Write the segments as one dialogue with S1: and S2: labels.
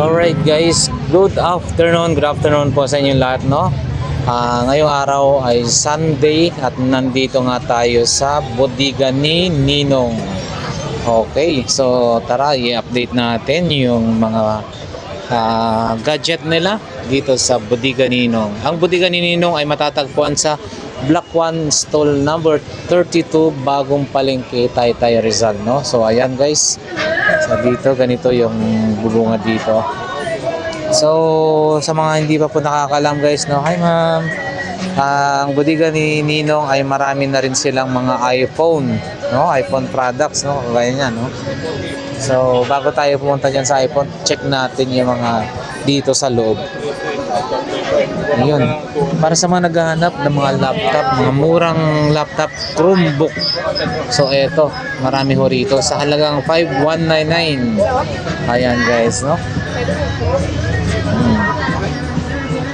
S1: Alright guys, good afternoon, good afternoon po sa inyong lahat no. Ah, ngayong araw ay Sunday at nandito nga tayo sa bodega ni Ninong. Okay, so tara i-update natin yung mga ah, gadget nila dito sa bodega ni Ninong. Ang bodega ni Ninong ay matatagpuan sa Block 1 stall number 32 bagong palengke Taytay Rizal no. So ayan guys. So dito ganito yung bubunga dito. So sa mga hindi pa po nakakalam guys no. Hi ma'am. Ah, ang bodega ni Ninong ay marami na rin silang mga iPhone, no? iPhone products, no? Kagaya niyan, no? So, bago tayo pumunta dyan sa iPhone, check natin yung mga dito sa loob. Ayun. Para sa mga naghahanap ng mga laptop, mga murang laptop, Chromebook. So, eto. Marami ho rito. Sa halagang 5199. Ayan, guys, no?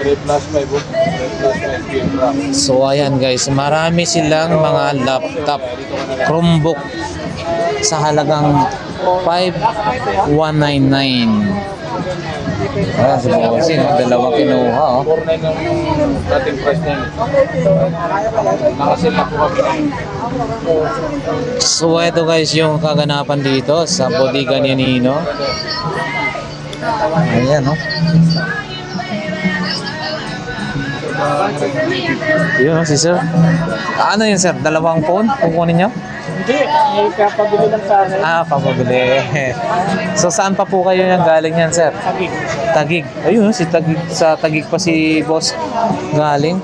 S2: 3 plus 5 book, 3 plus 5 game RAM.
S1: So, ayan, guys. Marami silang mga laptop, Chromebook sa halagang 5199. Ayan, si Bossing. Dalawang kinuha, oh.
S2: 4.9 yung dating price na yun. Nakasil na po kami.
S1: So ito guys yung kaganapan dito sa bodega ni Nino. Ayan no. Yun no, si sir. Ano yun sir? Dalawang phone? Kukunin nyo?
S3: Hindi, may kapabili lang sa akin.
S1: Ah, pababili. so saan pa po kayo yung galing yan sir?
S3: Sagig.
S1: Tagig. Ayun, si Tagig, sa Tagig pa si boss galing.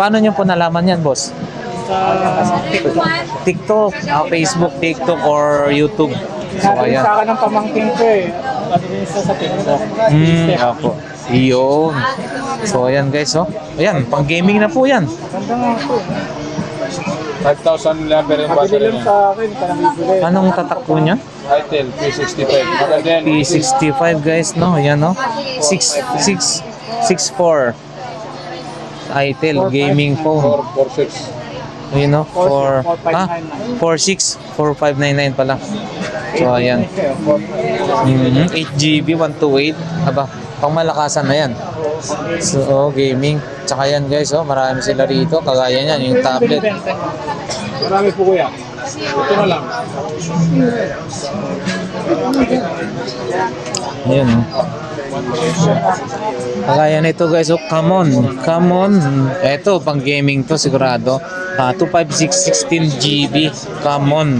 S1: Paano nyo po nalaman yan boss?
S3: Sa TikTok.
S1: TikTok, ah, Facebook, TikTok, or YouTube. So
S3: Sabi
S1: ayan.
S3: sa akin ng pamangkin ko eh. Din isa sa TikTok.
S1: Hmm, opo. Iyon. So, ayan guys, oh. Ayan, pang gaming na po yan.
S3: Ganda nga po.
S2: 5,000 number yung
S3: Pabili
S2: battery
S3: lang
S2: niya.
S3: sa akin, parang bibili.
S1: Anong tatak po niya?
S2: Itel P65. Maganda yan.
S1: P65 guys, no? Ayan, no? 6, 6, 6, 4. Itel gaming phone.
S2: 446.
S1: Ayun, no? 4, ah, 46, 4599 pala. So, ayan. Mhm, 8GB, 128. Aba, pang malakasan na yan. So, oh, gaming. Tsaka yan guys, oh, marami sila rito. Kagaya niyan, yung tablet.
S2: Marami po kuya. Ito na lang.
S1: Ayan, oh. Kagaya nito guys, oh, come on, come on. Eto, pang gaming to sigurado. Ah, 256 16GB, come on.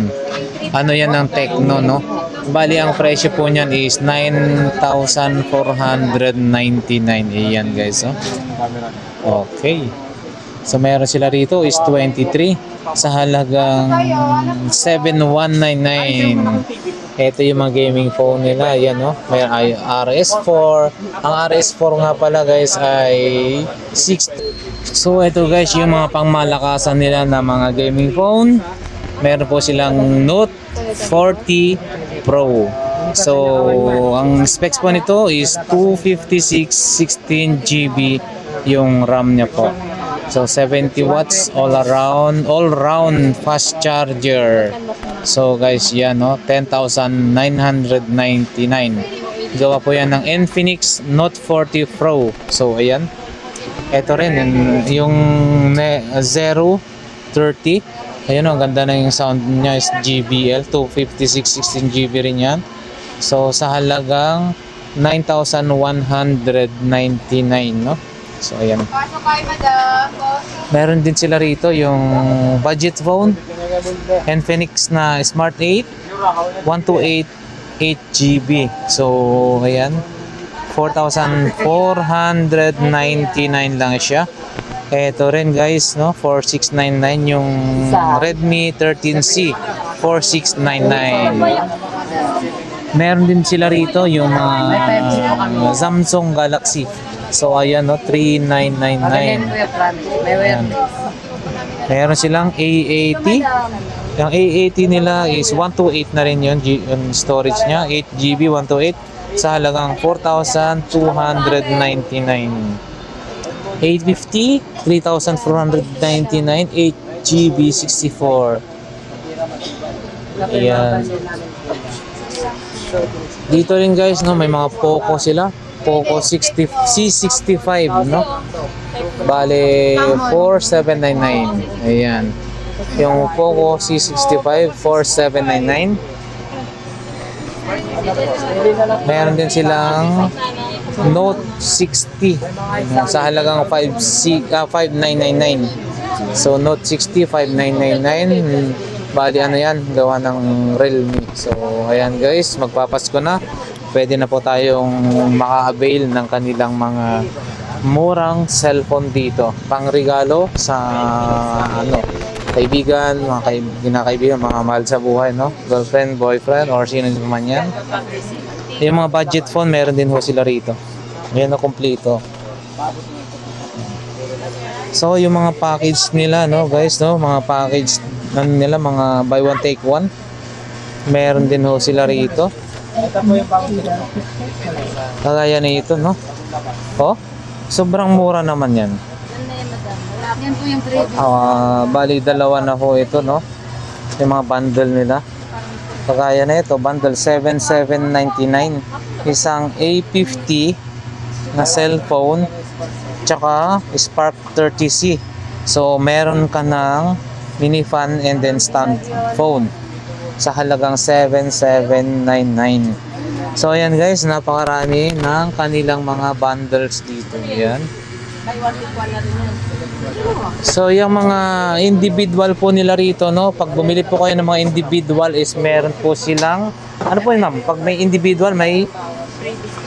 S1: Ano yan ng Tecno, no? Bali, ang presyo po niyan is 9,499. Ayan guys, oh. Okay. So meron sila rito is 23 sa halagang 7199. Ito yung mga gaming phone nila. Ayan no. May ay RS4. Ang RS4 nga pala guys ay 6. So ito guys yung mga pangmalakasan nila na mga gaming phone. Meron po silang Note 40 Pro. So, ang specs po nito is 256 16 GB yung RAM niya po. So 70 watts all around, all round fast charger. So guys, yan no, 10,999. Gawa po yan ng Infinix Note 40 Pro. So ayan. Ito rin yung ne- 030. Ayun, ang ganda yung sound niya is GBL 256 16 GB rin yan. So sa halagang 9,199 no. So ayan. Meron din sila rito yung budget phone Infinix na Smart 8 128 8GB. So ayan. 4,499 lang siya. Ito rin guys, no? 4699 yung Redmi 13C. 4699. Meron din sila rito yung mga Samsung Galaxy. So ayan no, 3999. Ayan. Meron silang A80. Yung A80 nila is 128 na rin yun, yung storage niya. 8GB 128 sa halagang 4,299. 850, 3,499, 8GB 64. Ayan. Dito rin guys, no, may mga Poco sila. Poco 60, C65, no? Bale, 4799. Ayan. Yung Poco C65, 4799. Meron din silang Note 60 sa halagang 5 C, ah, 5999. So Note 60 5999 bali ano yan gawa ng Realme. So ayan guys, magpapasko na. Pwede na po tayong maka-avail ng kanilang mga murang cellphone dito. Pangregalo sa ano kaibigan, mga kaib- kinakaibigan, mga mahal sa buhay, no? Girlfriend, boyfriend, or sino man yan. Yung mga budget phone, meron din ho sila rito. Yan na kompleto. So, yung mga package nila, no, guys, no, mga package ano nila, mga buy one take one. Meron din ho sila rito. Kagaya nito, no? Oh, sobrang mura naman yan.
S4: Yan po yung previous.
S1: Ah, bali dalawa na ho ito, no? Yung mga bundle nila. Kagaya na ito, bundle 7799. Isang A50 na cellphone tsaka Spark 30C. So, meron ka ng mini fan and then stand phone sa halagang 7799. So, ayan guys, napakarami ng kanilang mga bundles dito. Ayan. So, yung mga individual po nila rito, no? Pag bumili po kayo ng mga individual is meron po silang, ano po yun ma'am? Pag may individual, may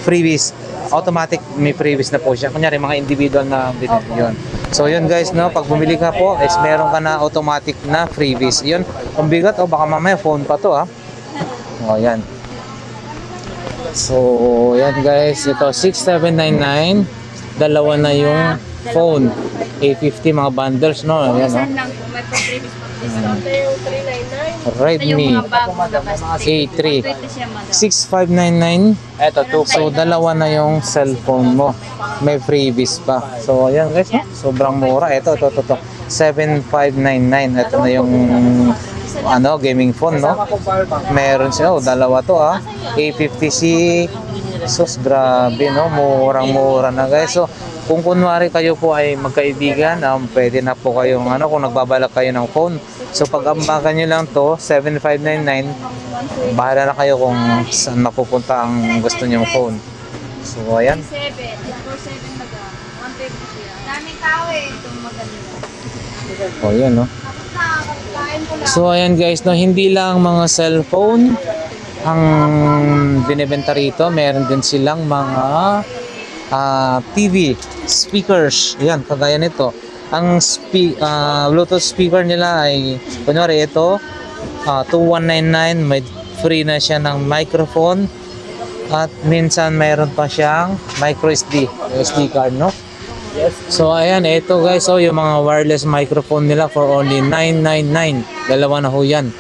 S1: freebies. Automatic may freebies na po siya. Kunyari, mga individual na binili yun. So, yun guys, no? Pag bumili ka po, is meron ka na automatic na freebies. Yun, ang bigat, o baka mamaya phone pa to, ha? O, yan. So, yan guys, ito 6799. Dalawa na yung phone. A50 mga bundles, no? Yan, no?
S4: Saan lang po, may previous po. Discount na yung 399. Ito yung
S1: Redmi
S4: mga bago na basta.
S1: A3
S4: Pwede siya madam.
S1: 6599. Eto, So, dalawa na yung cellphone mo. May freebies pa. So, ayan guys, no? sobrang mura. Ito, ito, ito, ito. 7599. Ito na yung ano, gaming phone, no? Meron siya. Oh, dalawa to, ah. A50C. Sus, grabe, no? Murang-mura na, guys. So, kung kunwari kayo po ay magkaibigan, um, pwede na po kayong, ano, kung nagbabalak kayo ng phone. So, pag ambakan nyo lang to, 7599, bahala na kayo kung saan mapupunta ang gusto nyong phone. So, ayan.
S4: 7. 4-7 madam. 150 siya. Daming tao eh. Itong maganda.
S1: O, oh, yan, no? So ayan guys, no, hindi lang mga cellphone ang binebenta rito, meron din silang mga ah, TV, speakers. Ayan, kagaya nito. Ang spe- ah, Bluetooth speaker nila ay, kunyari ito, ah, 2199, may free na siya ng microphone at minsan mayroon pa siyang micro SD, SD card, no? So ayan, ito guys, oh, yung mga wireless microphone nila for only 999. Dalawa na ho yan.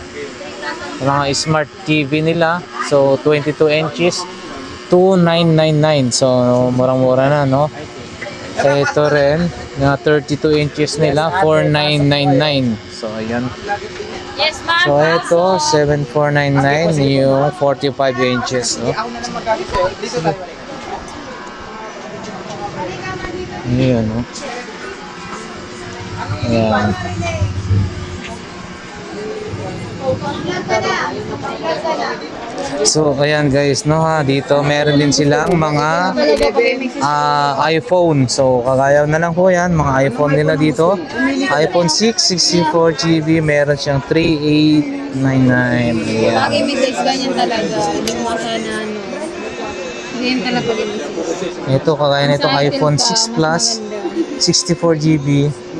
S1: Mga smart TV nila, so 22 inches, 2999. So murang-mura na, no? Ito rin, na 32 inches nila, 4999. So ayan.
S4: Yes, ma'am.
S1: So ito, 7499, yung 45 inches, no? Ayan, no? Ayan. So, ayan guys, no ha, dito meron din silang mga ah, iPhone. So, kagaya na lang po yan, mga iPhone nila dito. iPhone 6, 64 GB, meron siyang 3899. Ayan.
S4: Lagi may size ganyan talaga. Hindi mo siya na ano. Talaga.
S1: Ito, kagaya nitong iPhone 6 Plus, 64 GB,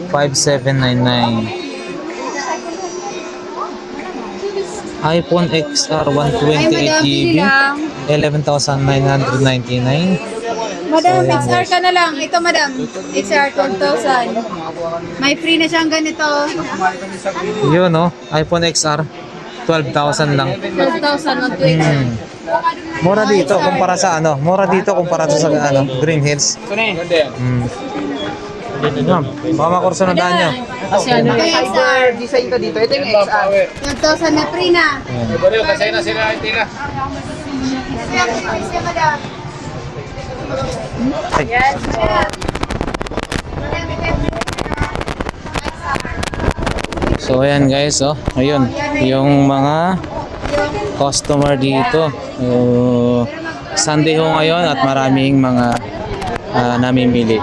S1: 5799. iPhone XR 128 GB, 11,999.
S4: Madam,
S1: So, ayan,
S4: XR ka na lang. Ito, madam. XR 12,000. May free na siyang ganito.
S1: Yun, no? iPhone XR, 12,000 lang.
S4: 12,000, 120.
S1: Hmm. Mura dito kumpara sa ano? Mura dito kumpara sa ano, Green Hills. Hmm. Ma'am, baka makursunodan nyo.
S4: Kasi ano yung
S5: XR design ko dito. Ito yung XR.
S4: 12,000 na free na.
S1: Ayan.
S2: Bariyo, kasi na sila, hindi na.
S1: Ay. So ayan guys, oh. Ayun, yung mga customer dito. Uh, Sunday ho ngayon at maraming mga ah, namimili.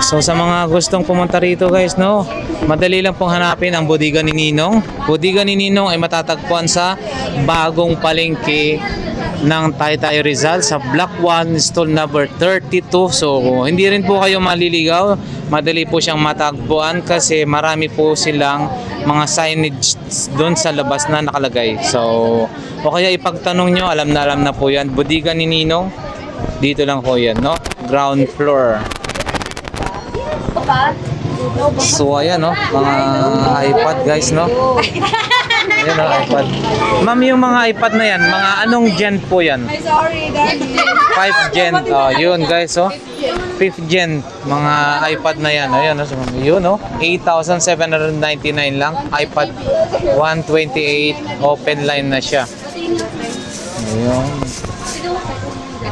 S1: So sa mga gustong pumunta rito guys, no, madali lang pong hanapin ang Bodega ni Ninong. Bodega ni Ninong ay matatagpuan sa bagong palengke ng Taytay Rizal sa Block 1 stall number 32. So hindi rin po kayo maliligaw. Madali po siyang matagpuan kasi marami po silang mga signage doon sa labas na nakalagay. So o kaya ipagtanong nyo, alam na alam na po yan. Bodega ni Ninong, dito lang po yan, no? Ground floor. So ayan no, mga iPad guys no. Ayan no, iPad. Ma'am yung mga iPad na yan, mga anong gen po yan?
S4: Sorry, darling.
S1: 5 gen. Oh, yun guys oh. 5th gen mga iPad na yan. Ayan no, so, yun no. 8,799 lang. iPad 128 open line na siya. Ayun.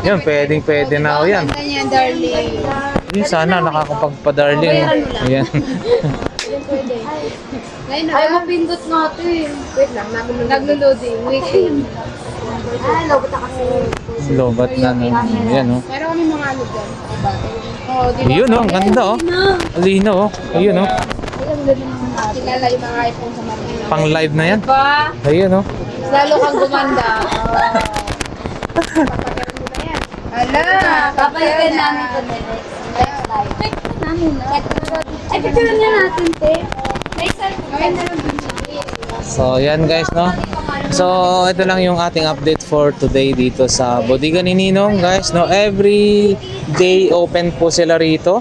S1: Yun, pwedeng pwede na oh, yan.
S4: Ganda niya, darling.
S1: Yun, sana nakakapagpa-darling. Ayan.
S4: Ay, mapindot nga ito eh. Wait lang, naglo-loading. Wait. Ay, lobot na kasi.
S1: Lobat na no. Ayan oh.
S4: Meron kami mga ano dyan. Oo, di ba?
S1: Ayun oh, ang ganda oh. Alino oh. Ayun oh.
S4: Kilala yung mga iPhone sa Manila.
S1: Pang live na yan.
S4: Ba?
S1: Ayun oh.
S4: Lalo kang gumanda. Ala, papagalan namin ito namin na. Ay, picture niya natin, te. Gawin na lang
S1: So yan guys no. So ito lang yung ating update for today dito sa Bodega ni Ninong guys no. Every day open po sila rito.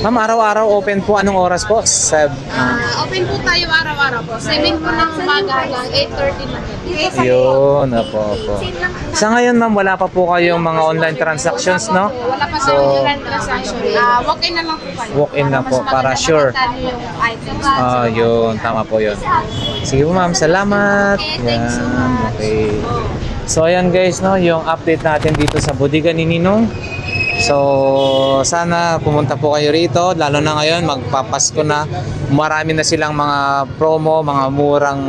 S1: Ma'am, araw-araw open po. Anong oras po? Seb.
S4: Ah, open po tayo araw-araw po. 7 po ng umaga hanggang 8.30 na po.
S1: Yun, opo, opo. Sa ngayon ma'am, wala pa po kayong mga online transactions, no?
S4: Wala pa
S1: So,
S4: tayong online transaction. Ah, walk-in na lang po kayo.
S1: Walk-in na po,
S4: Mas
S1: para sure.
S4: makita niyo yung items.
S1: Ah, yun. Tama po yun. Sige po ma'am, salamat.
S4: Okay, thanks so
S1: Yan,
S4: much.
S1: Okay. So ayan guys, no, yung update natin dito sa Bodega ni Ninong. So sana pumunta po kayo rito, lalo na ngayon magpapasko na. Marami na silang mga promo, mga murang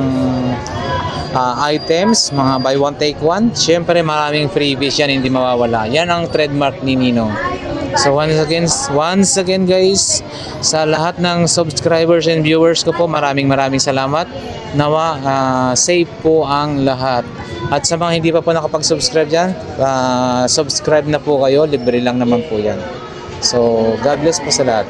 S1: ah, items, mga buy one take one. Siyempre maraming freebies yan, hindi mawawala. Yan ang trademark ni Ninong. So once again, once again guys, sa lahat ng subscribers and viewers ko po, maraming maraming salamat. Nawa, ah, safe po ang lahat. At sa mga hindi pa po nakapag-subscribe dyan, ah, subscribe na po kayo. Libre lang naman po yan. So, God bless po sa lahat.